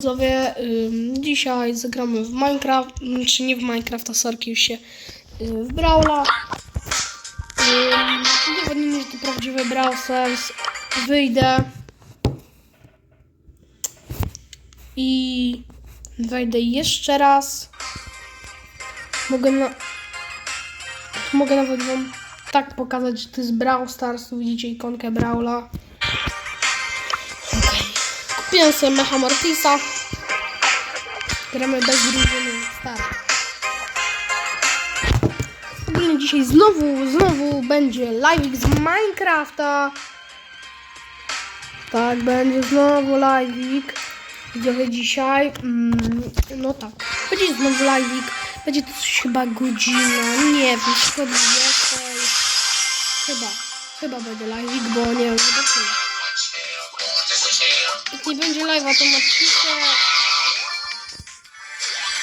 Widzowie, dzisiaj zagramy w Minecraft, czy nie w Minecraft, a sorki już się y, w Brawla. Udowodnimy, że to prawdziwy Brawl Stars. Wyjdę i wejdę jeszcze raz. Mogę na... Mogę nawet wam tak pokazać, że to jest Brawl Stars. Tu widzicie ikonkę Brawla. Kupiłem sobie Mecha Mortisa. Gramy bez drużyny. Start. Dzisiaj znowu, znowu będzie live z Minecrafta. Tak, będzie znowu live'ik. Widzowie dzisiaj. Mm, no tak. Będzie znowu live'ik. Będzie to coś chyba godzina. Nie wiem, chyba 20. Chyba. Chyba będzie live'ik, bo nie wiem. Nie będzie live'a, to napiszę.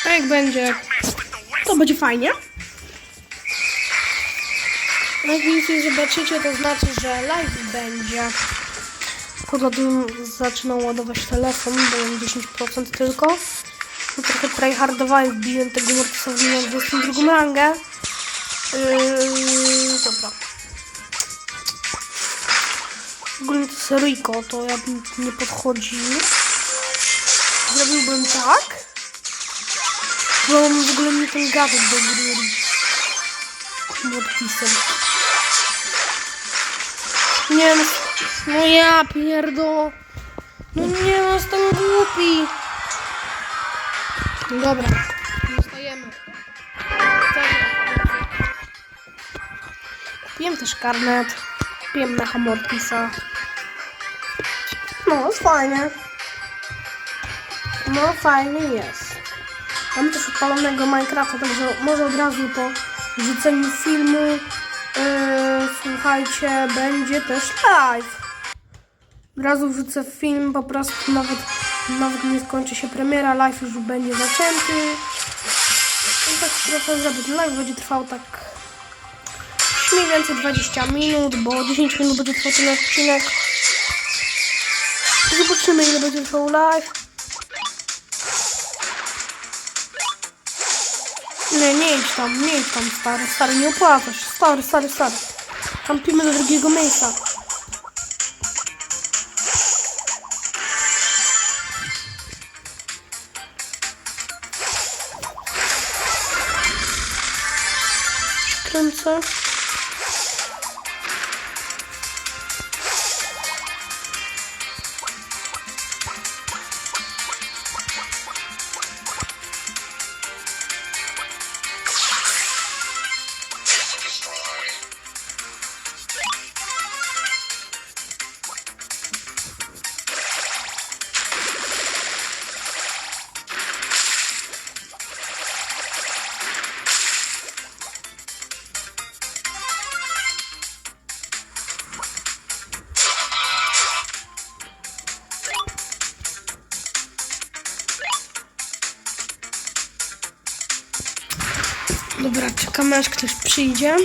A jak będzie, to będzie fajnie. No jak nie zobaczycie, to znaczy, że live będzie. Tym zaczynam ładować telefon, bo mam 10% tylko. No trochę tryhardowałem, wbiłem tego Mortisa w minę 22 rangę. Yy, dobra. Ogólnie to seryjko, to ja bym nie podchodził. Zrobiłbym tak. Bo w ogóle nie ten gadżet do gry. Mortisem. Nie no, no ja pierdo. No nie no, jestem głupi. Dobra, zostajemy. Kupiłem też karnet. Kupiłem Mecha Mortisa. No, fajnie. No, fajnie jest. Mam też odpalonego Minecrafta, także może od razu po wrzuceniu filmu yy, słuchajcie, będzie też live. Od razu wrzucę film, po prostu nawet, nawet nie skończy się premiera, live już będzie zaczęty. I tak trochę zrobić live będzie trwał tak mniej więcej 20 minut, bo 10 minut będzie trwał ten odcinek. Zobaczymy ile będzie trwał live. Nie, nie idź tam, nie idź tam stary, stary, nie opłaca się, stary, stary, stary. Kampimy do drugiego miejsca. Kręcę. Aż ktoś przyjdzie.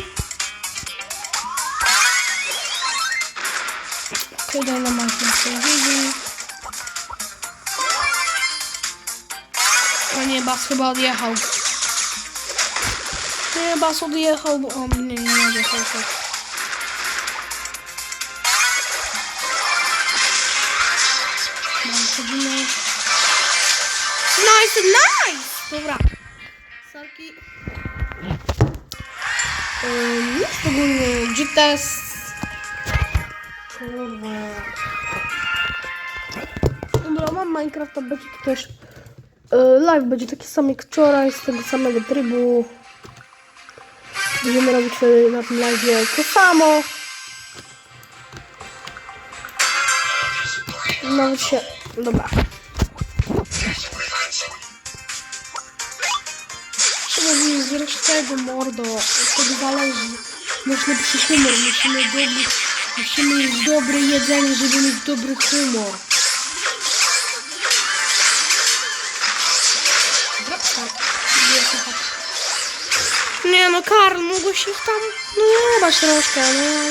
Okej, daj na masę widzi. O nie, Bas chyba odjechał. Nie, Bas odjechał, bo... O, nie, nie odjechał. Tak. Nice, nice! Dobra. Sorki. Ym, Jest ogólnie GTS. Kurwa. Dobra, mam Minecrafta, będzie to też y, live, będzie taki sam jak wczoraj, z tego samego trybu. Będziemy robić na tym live to samo. Nawet się... Dobra. Zbierać tego mordo. Od tego zależy. Można być humor. Musimy dobry, musimy mieć dobre jedzenie, żeby mieć dobry humor. Nie no, Karl, mogłeś ich tam... No jebać troszkę, no.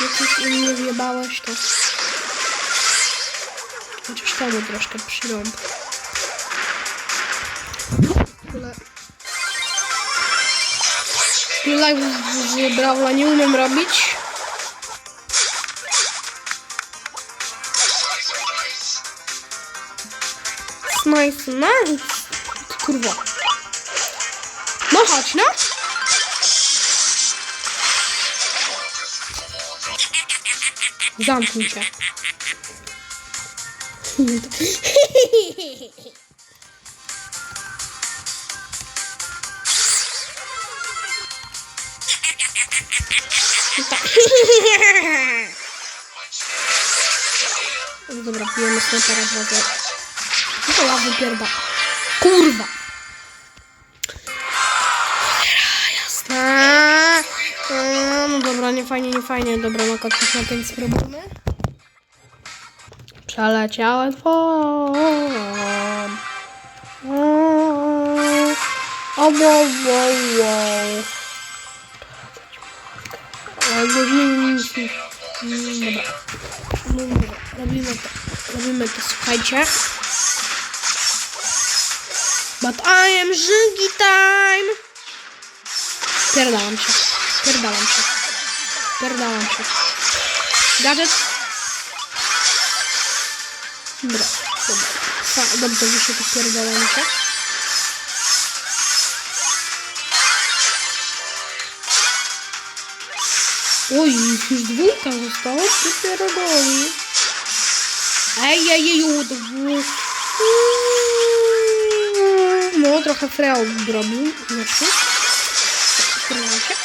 Jak już im nie wjebałeś, to... Chociaż temu troszkę przyrąb. Tyle. Live z Brawla nie umiem robić. Nice, nice. Kurwa. No chodź, no. Zamknij się. Dobra, pijemy snajpera wodę. No to lawy pierda. Kurwa! Jasne. No, no dobra, nie fajnie, nie fajnie. Dobra, no kotwik na 5 spróbujmy. Przeleciałem twą. O, wow, wow, nie, nie. Dobra. Dobra. Robimy to. Robimy to, słuchajcie. But I am Żygi time! Pierdalam się. Pierdalam się. Pierdalam się. Gadżet. Dobra. Dobra. Dobrze, że się tu pierdalam się. Ой, двойка осталось чотириролі. Ай-яй-яй, двох. Мого трохи фрео дробу. Нашу. Криночок.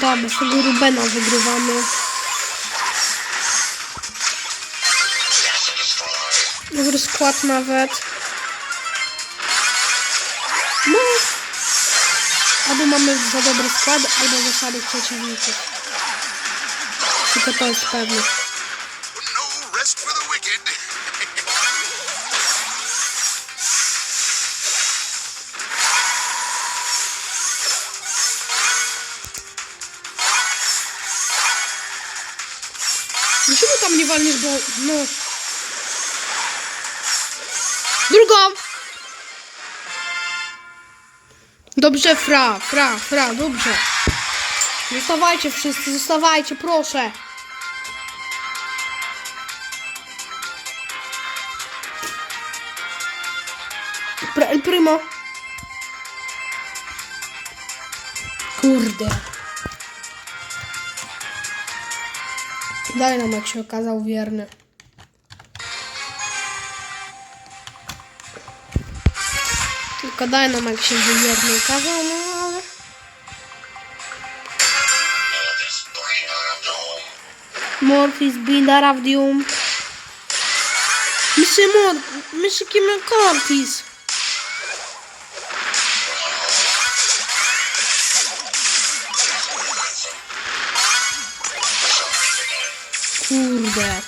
Да, ми собі Рубена вигріваємо. Dobry skład nawet. No. Albo mamy za dobry skład, albo zasady przeciwników. Tylko to jest pewne. Dlaczego tam nie walniesz, bo no... Dobrze, fra, fra, fra, dobrze. Zostawajcie wszyscy, zostawajcie, proszę. Pra, el primo. Kurde. Daj nam, jak się okazał wierny. Tylko daj nam, jak się wierny okazał, no ale... Morphis, Bindaravdium. Mr. Mor... Mr. Kim Cortis. Kurde.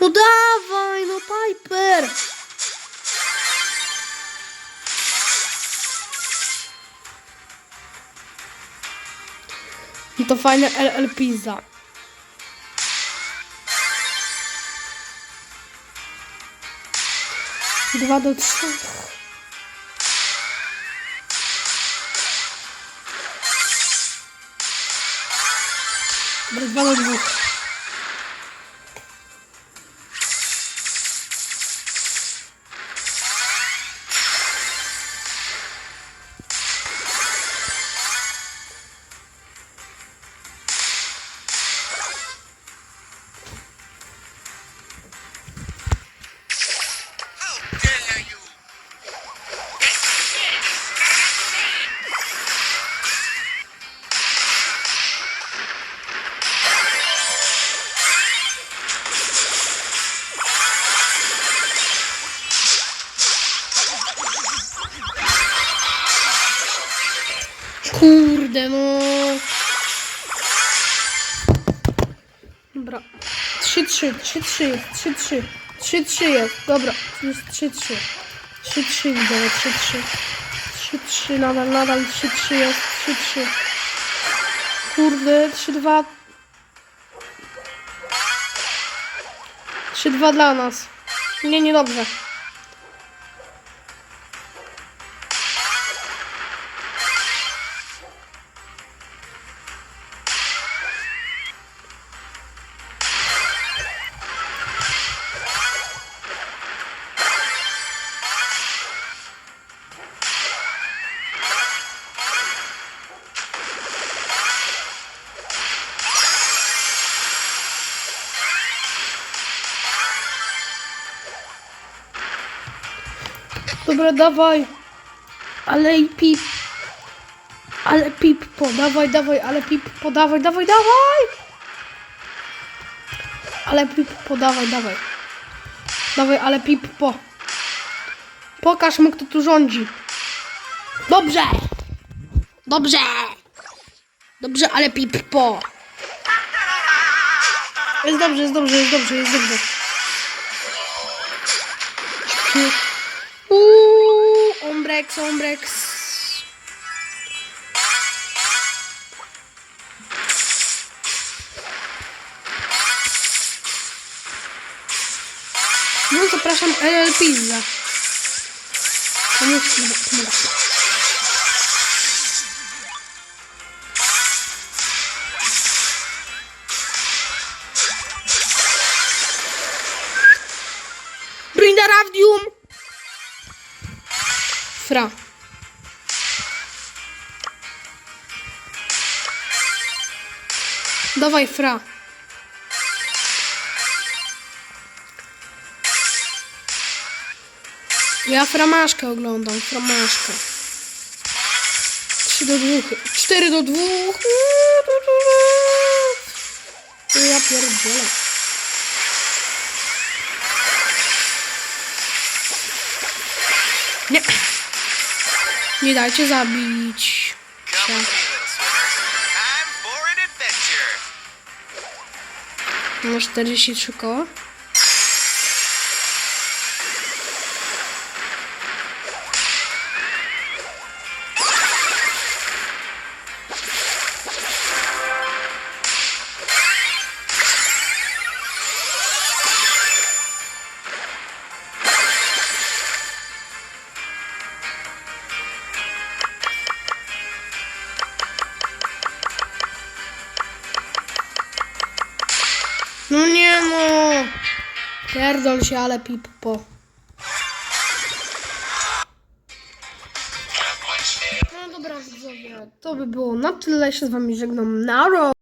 No no Piper. No to fajne LL Pizza. Dwa do trzech. Dwa do dwóch. 3-3, 3, jest, 3-3. 3-3 jest, dobra, jest 3-3. 3-3 widzę, 3-3. 3-3, nadal, nadal 3-3 jest, 3-3. Kurde, 3-2. 3-2 dla nas. Nie, niedobrze. Dobra, dawaj. Ale i pip. Ale pip, podawaj, dawaj, ale pip, podawaj, dawaj, dawaj. Ale pip, podawaj, dawaj. Dawaj, ale pip, po. Pokaż mu, kto tu rządzi. Dobrze. Dobrze. Dobrze, ale pip, po. Jest dobrze, jest dobrze, jest dobrze, jest dobrze. Uuu, Ombrex, Ombrex. No, zapraszam LL Pizza. Pomóż mi, pomóż. Fra. Dawaj, fra. Ja framaszkę oglądam, framaszkę. 3 do 2. 4 do 2. Ja pierdzielę. Nie. Nie dajcie zabić. Adventure. Mam 43 koła. Pierdol się, ale pippo. No dobra widzowie, to by było na tyle. Się z wami żegnam. Na